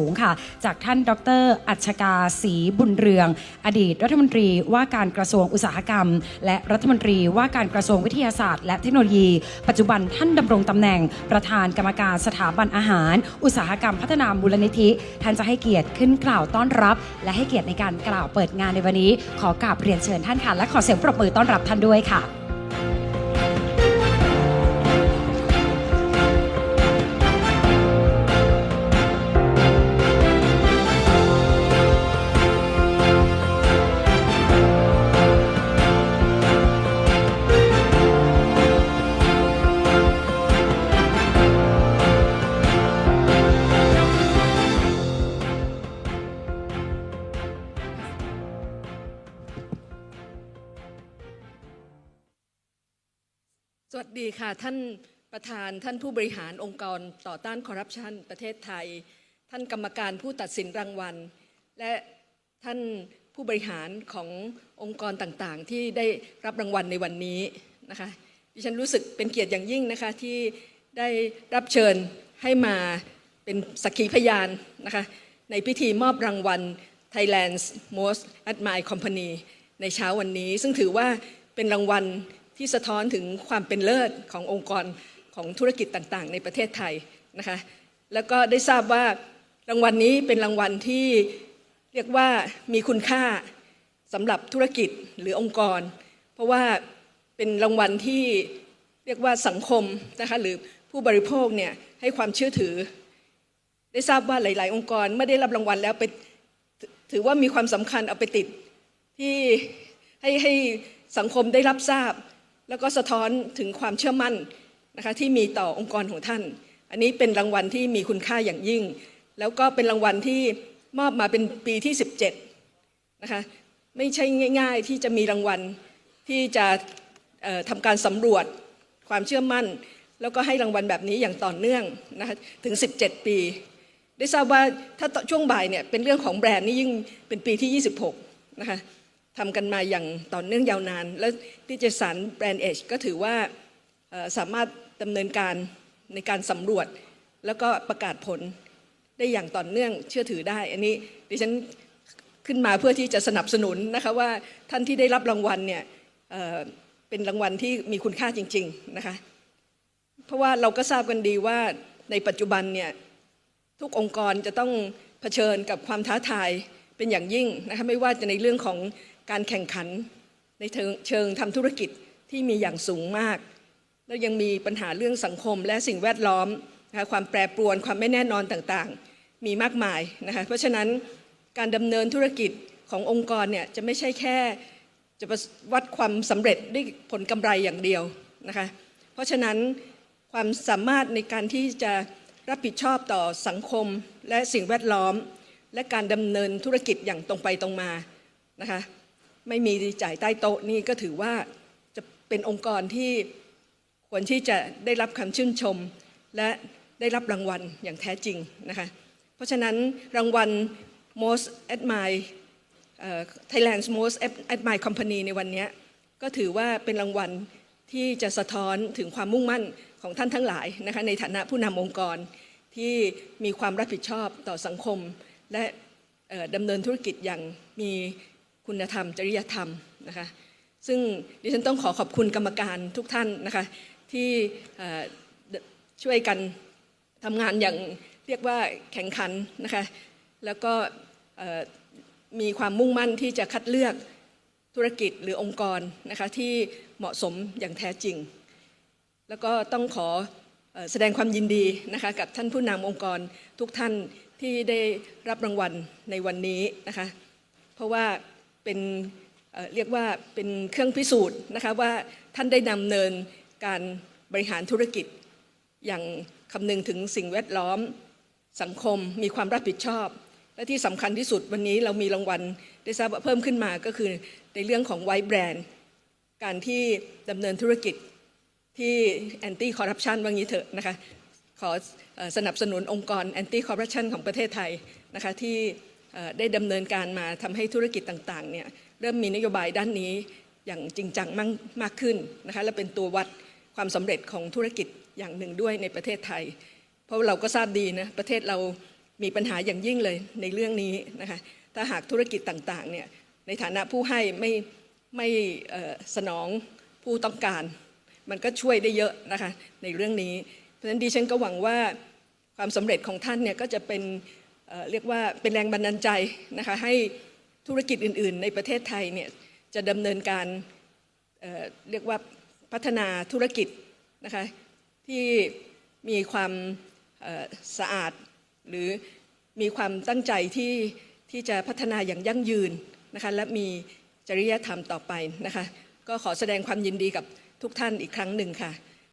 สูงค่ะ จากท่านดร อัชกาศรีบุญเรือง อดีตรัฐมนตรีว่าการกระทรวงอุตสาหกรรม และรัฐมนตรีว่าการกระทรวงวิทยาศาสตร์ และเทคโนโลยี ปัจจุบันท่านดำรงตำแหน่ง ประธานกรรมการสถาบันอาหาร อุตสาหกรรมพัฒนามูลนิธิ ท่านจะให้เกียรติขึ้นกล่าวต้อนรับ และให้เกียรติในการกล่าวเปิดงานในวันนี้ ขอกราบเรียนเชิญท่านค่ะและขอเสียงปรบมือต้อนรับท่านด้วยค่ะ สวัสดีค่ะ ท่านประธานท่านผู้บริหารองค์กรต่อต้านคอร์รัปชันประเทศไทย ท่านกรรมการผู้ตัดสินรางวัล และท่านผู้บริหารขององค์กรต่างๆ ที่ได้รับรางวัลในวันนี้นะคะดิฉันรู้สึกเป็นเกียรติอย่างยิ่งนะคะที่ได้รับเชิญให้มาเป็นสักขีพยานนะคะในพิธีมอบรางวัล Thailand's Most Admired Company ในเช้าวันนี้ ซึ่งถือว่าเป็นรางวัล ที่สะท้อนถึงความเป็นเลิศขององค์กรของธุรกิจต่างๆ ในประเทศไทยนะคะแล้วก็ได้ทราบว่ารางวัลนี้เป็นรางวัลที่เรียกว่ามีคุณค่าสำหรับธุรกิจหรือองค์กร เพราะว่าเป็นรางวัลที่เรียกว่าสังคมนะคะหรือผู้บริโภคเนี่ยให้ความเชื่อถือ ได้ทราบว่าหลาย ๆ องค์กรเมื่อได้รับรางวัลแล้วไปถถือว่ามีความสำคัญเอาไปติดที่ให้ให้สังคมได้รับทราบ แล้วก็สะท้อนถึงความเชื่อมั่นนะคะที่มีต่อองค์กรของท่าน อันนี้เป็นรางวัลที่มีคุณค่าอย่างยิ่ง แล้วก็เป็นรางวัลที่มอบมาเป็นปีที่ 17นะคะไม่ใช่ง่าย ๆ ที่จะมีรางวัลที่จะทำการสำรวจความเชื่อมั่น แล้วก็ให้รางวัลแบบนี้อย่างต่อเนื่องนะคะถึง 17 ปี ได้ทราบว่าถ้าช่วงบ่ายเนี่ยเป็นเรื่องของแบรนด์นี่ยิ่งเป็นปีที่ 26นะคะ ทำกันมาอย่างต่อเนื่องยาวนาน และที่จะสารแบรนด์เอชก็ถือว่าสามารถดำเนินการในการสำรวจ แล้วก็ประกาศผลได้อย่างต่อเนื่องเชื่อถือได้ อันนี้ดิฉันขึ้นมาเพื่อที่จะสนับสนุนนะคะว่าท่านที่ได้รับรางวัลเนี่ยเเป็นรางวัลที่มีคุณค่าจริงๆนะคะเพราะว่าเราก็ทราบกันดีว่าในปัจจุบันเนี่ยทุกองค์กรจะต้องเผชิญกับความท้าทายเป็นอย่างยิ่งนะคะไม่ว่าจะในเรื่องของการแข่งขันในเชิงทำธุรกิจที่มีอย่างสูงมาก แล้วยังมีปัญหาเรื่องสังคมและสิ่งแวดล้อมนะคะความแปรปรวนความไม่แน่นอนต่างๆ มีมากมายนะคะเพราะฉะนั้นการดำเนินธุรกิจขององค์กรเนี่ยจะไม่ใช่แค่จะวัดความสำเร็จด้วยผลกำไรอย่างเดียวนะคะเพราะฉะนั้นความสามารถในการที่จะรับผิดชอบต่อสังคมและสิ่งแวดล้อม และการดำเนินธุรกิจอย่างตรงไปตรงมานะคะ ไม่มีจ่ายใต้โต๊ะนี่ก็ถือว่าจะเป็นองค์กรที่ควรที่จะได้รับคำชื่นชม และได้รับรางวัลอย่างแท้จริงนะคะเพราะฉะนั้นรางวัล most admired Thailand's most admired company ในวันนี้ก็ถือว่าเป็นรางวัลที่จะสะท้อนถึงความมุ่งมั่นของท่านทั้งหลายนะคะในฐานะผู้นำองค์กรที่มีความรับผิดชอบต่อสังคม และดำเนินธุรกิจอย่างมี คุณธรรม จริยธรรมนะคะซึ่งดิฉันต้องขอขอบคุณกรรมการทุกท่านนะคะที่ช่วยกันทำงานอย่างเรียกว่าแข่งขันนะคะแล้วก็มีความมุ่งมั่นที่จะคัดเลือกธุรกิจหรือองค์กรนะคะที่เหมาะสมอย่างแท้จริง แล้วก็ต้องขอแสดงความยินดีนะคะกับท่านผู้นำองค์กรทุกท่านที่ได้รับรางวัลในวันนี้นะคะเพราะว่า เป็นเรียกว่าเป็นเครื่องพิสูจน์นะคะว่าท่านได้ดำเนินการบริหารธุรกิจ อย่างคำนึงถึงสิ่งแวดล้อมสังคมมีความรับผิดชอบ และที่สำคัญที่สุดวันนี้เรามีรางวัลได้ทราบว่าเพิ่มขึ้นมาก็คือในเรื่องของไวท์แบรนด์การที่ดำเนินธุรกิจที่แอนตี้คอร์รัปชันว่างี้เถอะนะคะขอสนับสนุนองค์กรแอนตี้คอร์รัปชันของประเทศไทยนะคะที่ ได้ดำเนินการมาทำให้ธุรกิจต่างๆเนี่ยเริ่มมีนโยบายด้านนี้อย่างจริงจังมากมากขึ้นนะคะและเป็นตัววัดความสำเร็จของธุรกิจอย่างหนึ่งด้วยในประเทศไทย เพราะเราก็ทราบดีนะประเทศเรามีปัญหาอย่างยิ่งเลยในเรื่องนี้นะคะถ้าหากธุรกิจต่างๆเนี่ยในฐานะผู้ให้ไม่ไม่สนองผู้ต้องการ มันก็ช่วยได้เยอะนะคะในเรื่องนี้ เพราะฉะนั้นดิฉันก็หวังว่าความสำเร็จของท่านเนี่ยก็จะเป็น เรียกว่าเป็นแรงบันดาลใจนะคะให้ธุรกิจอื่น ๆ ในประเทศไทยเนี่ยจะดำเนินการเเรียกว่าพัฒนาธุรกิจนะคะที่มีความสะอาด หรือมีความตั้งใจที่ที่จะพัฒนาอย่างยั่งยืนนะคะและมีจริยธรรมต่อไปนะคะก็ขอแสดงความยินดีกับทุกท่านอีกครั้งหนึ่งค่ะ